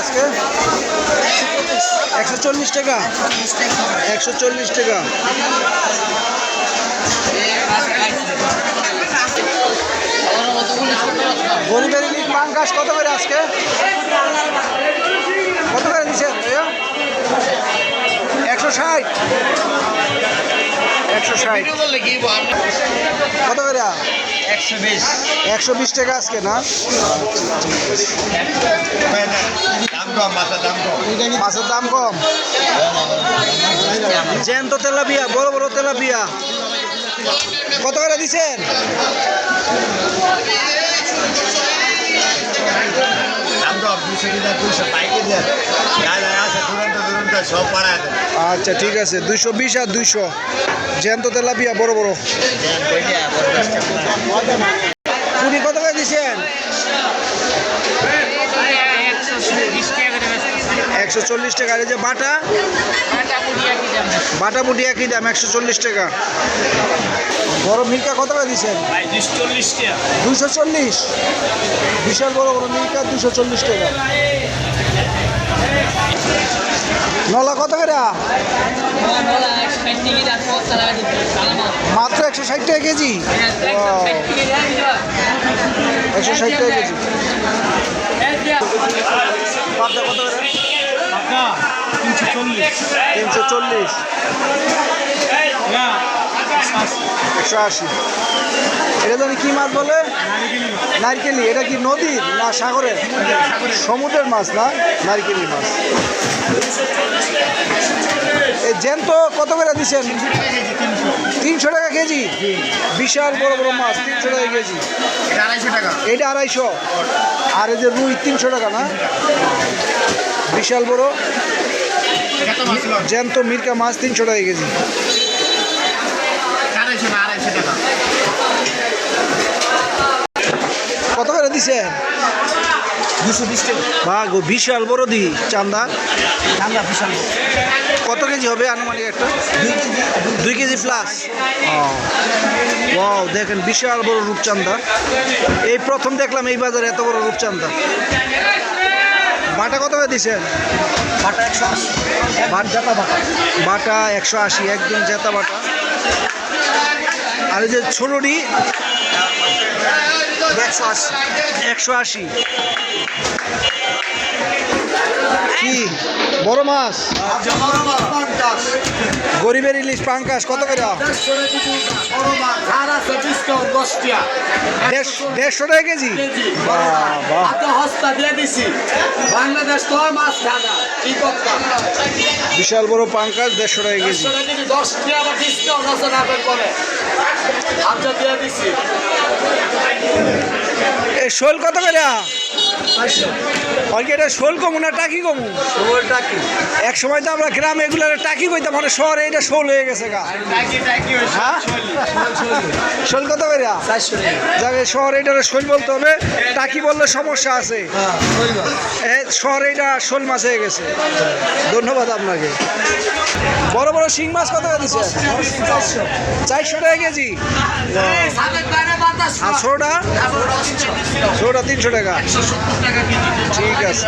আজকে? একশো চল্লিশ টাকা। একশো চল্লিশ টাকা। গরিবের ইলিশ পাঙ্কাশ কত করে আজকে? কত করে ভাইয়া? একশো ষাট। একশো ষাট। কত করে? একশো বিশ। একশো বিশ টাকা আজকে, না? কম মাছের দাম কম। মাছের দাম কম। জ্যান্ত তেলাপিয়া বড় বড় তেলাপিয়া। কত করে দিচ্ছেন? আচ্ছা ঠিক আছে। দুইশো বিশ আর দুইশো। জ্যান্ত তেলাপিয়া বড় বড়। বড় কত করে দিচ্ছেন? একশো চল্লিশ টাকা। আর এই যে বাটা? বাটা বুটি একই দাম? একশো চল্লিশ টাকা। বড় মিল্কা কত করে দিচ্ছেন দুশো চল্লিশ বিশাল বড় বড় মিল্কা দুশো চল্লিশ টাকা। নলা কত করে? মাত্র একশো ষাট টাকা কেজি? একশো ষাট টাকা কেজি। পাবদা কত করে? তিনশো চল্লিশ। তিনশো চল্লিশ। একশো আশি। এটা জানি কি মাছ বলে? নারকেলি এটা কি নদীর না সাগরের? সমুদ্রের মাছ না? নারকেলি মাছ। এই জ্যান্ত কত করে দিচ্ছেন তিনশো টাকা কেজি? বিশাল বড় বড় মাছ তিনশো টাকা কেজি। এটা আড়াইশো টাকা। এইটা আড়াইশো। আর এই যে রুই তিনশো টাকা না? বিশাল বড়। জ্যান্ত মির্কা মাছ তিনশো টাকা কেজি। কত করে দিছেন? দুশো বিশ টাকা। বিশাল বড় দি চান্দা। ঠান্ডা বিশাল কত কেজি হবে আনুমানিক একটা? দুই কেজি। দুই কেজি প্লাস ও দেখেন বিশাল বড় রূপচান্দা। এই প্রথম দেখলাম এই বাজারে এত বড় রূপচান্দা। বাটা কত করে দিছেন বাটা একশো আশি। বাট জাতা বাটা। একশো আশি একদম জেতা বাটা। আর এই যে ছোটটি একশো আশি। একশো আশি। কি? বড় মাছ? গরিবের ইলিশ পাঙ্কাশ কত করে? দেড়শ- টাকা কেজি? বাহ। হস্তা দিয়ে দিছি। বাংলাদেশ তো মাছ খানা কি বিশাল বড় পাঙ্কাজ দেড়শো টাকা কেজি। দশ টাকা আবার ডিসকাউন্ট আছে না করে। আচ্ছা দিয়ে দিছি। এ শোল কত করে? অনেকে এটা শোল কমু না টাকি কমু? টাকি। এক সময় তো আমরা গ্রামে এগুলো টাকি কইতাম মানে শহরে এটা শোল হয়ে গেছে গা। হ্যাঁ? শোল কত করে যাকে শহরে এটা শোল বলতে হবে। টাকি বললে সমস্যা আছে। এ, শহরে এটা শোল মাছ হয়ে গেছে। ধন্যবাদ আপনাকে। বড় বড় শিং মাছ কত দিচ্ছে চারশো টাকা কেজি। আর ছোটা তিনশো টাকা। ঠিক আছে।